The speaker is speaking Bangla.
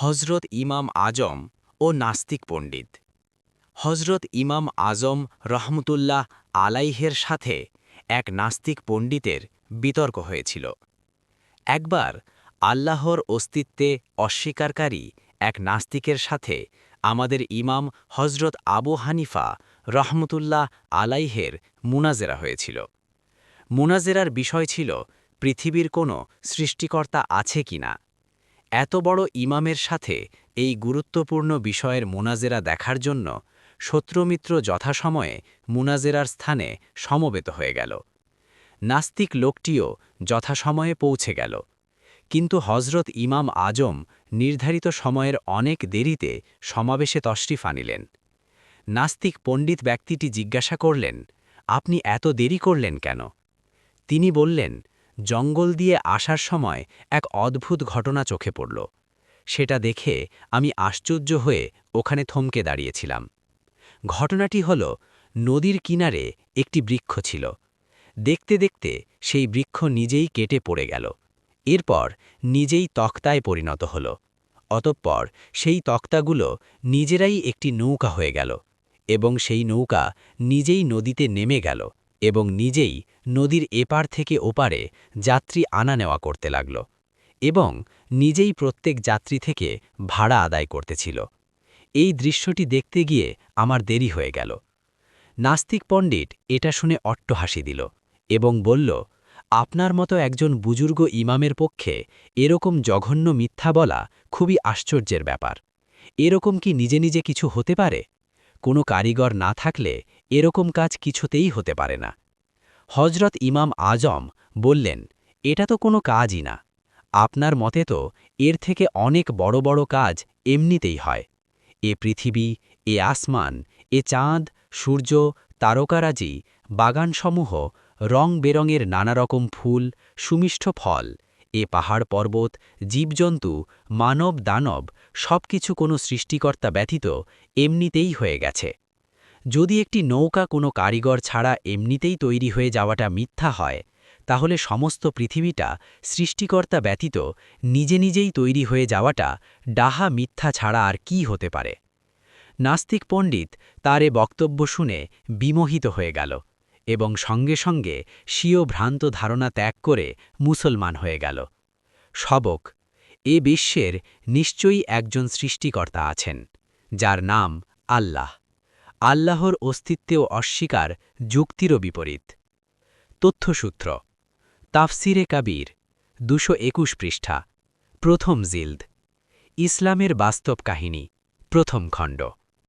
হজরত ইমাম আজম ও নাস্তিক পণ্ডিত। হজরত ইমাম আজম রহমতুল্লাহ আলাইহের সাথে এক নাস্তিক পণ্ডিতের বিতর্ক হয়েছিল। একবার আল্লাহর অস্তিত্বে অস্বীকারী এক নাস্তিকের সাথে আমাদের ইমাম হজরত আবু হানিফা রহমতুল্লাহ আলাইহের মুনাজেরা হয়েছিল। মুনাজেরার বিষয় ছিল, পৃথিবীর কোনো সৃষ্টিকর্তা আছে কিনা? এত বড় ইমামের সাথে এই গুরুত্বপূর্ণ বিষয়ের মোনাজেরা দেখার জন্য শত্রুমিত্র যথাসময়ে মুনাজেরার স্থানে সমবেত হয়ে গেল। নাস্তিক লোকটিও যথাসময়ে পৌঁছে গেল। কিন্তু হজরত ইমাম আজম নির্ধারিত সময়ের অনেক দেরিতে সমাবেশে তশরিফ আনিলেন। নাস্তিক পণ্ডিত ব্যক্তিটি জিজ্ঞাসা করলেন, আপনি এত দেরি করলেন কেন? তিনি বললেন জঙ্গল দিয়ে আসার সময় এক অদ্ভুত ঘটনা চোখে পড়ল। সেটা দেখে আমি আশ্চর্য হয়ে ওখানে থমকে দাঁড়িয়েছিলাম। ঘটনাটি হল, নদীর কিনারে একটি বৃক্ষ ছিল। দেখতে দেখতে সেই বৃক্ষ নিজেই কেটে পড়ে গেল। এরপর নিজেই তক্তায় পরিণত হল। অতঃপর সেই তক্তাগুলো নিজেরাই একটি নৌকা হয়ে গেল এবং সেই নৌকা নিজেই নদীতে নেমে গেল। এবং নিজেই নদীর এপার থেকে ওপারে যাত্রী আনা নেওয়া করতে লাগল এবং নিজেই প্রত্যেক যাত্রী থেকে ভাড়া আদায় করতেছিল এই দৃশ্যটি দেখতে গিয়ে আমার দেরি হয়ে গেল। নাস্তিক পণ্ডিত এটা শুনে অট্টহাসি দিল এবং বলল, আপনার মতো একজন বুজুর্গ ইমামের পক্ষে এরকম জঘন্য মিথ্যা বলা খুবই আশ্চর্যের ব্যাপার। এরকম কি নিজে নিজে কিছু হতে পারে? কোনো কারিগর না থাকলে এরকম কাজ কিছুতেই হতে পারে না। হজরত ইমাম আজম বললেন, এটা তো কোনো কাজই না। আপনার মতে তো এর থেকে অনেক বড় বড় কাজ এমনিতেই হয়। এ পৃথিবী, এ আসমান, এ চাঁদ, সূর্য, তারকারাজি, বাগানসমূহ রং বেরঙের নানা রকম ফুল সুমিষ্ঠ ফল, এ পাহাড় পর্বত, জীবজন্তু মানব দানব সব কিছু কোনো সৃষ্টিকর্তা ব্যতীত এমনিতেই হয়ে গেছে। যদি একটি নৌকা কোনো কারিগর ছাড়া এমনিতেই তৈরি হয়ে যাওয়াটা মিথ্যা হয়, তাহলে সমস্ত পৃথিবীটা সৃষ্টিকর্তা ব্যতীত নিজে নিজেই তৈরি হয়ে যাওয়াটা ডাহা মিথ্যা ছাড়া আর কি হতে পারে? নাস্তিক পণ্ডিত তার এ বক্তব্য শুনে বিমোহিত হয়ে গেল এবং সঙ্গে সঙ্গে স্বীয় ভ্রান্ত ধারণা ত্যাগ করে মুসলমান হয়ে গেল। সবক, এ বিশ্বের নিশ্চয়ই একজন সৃষ্টিকর্তা আছেন, যার নাম আল্লাহ। আল্লাহর অস্তিত্বেও অস্বীকার যুক্তিরও বিপরীত। তথ্যসূত্র, তাফসিরে কাবির, দুশো একুশ পৃষ্ঠা, প্রথম জিল্দ ইসলামের বাস্তব কাহিনী, প্রথম খণ্ড।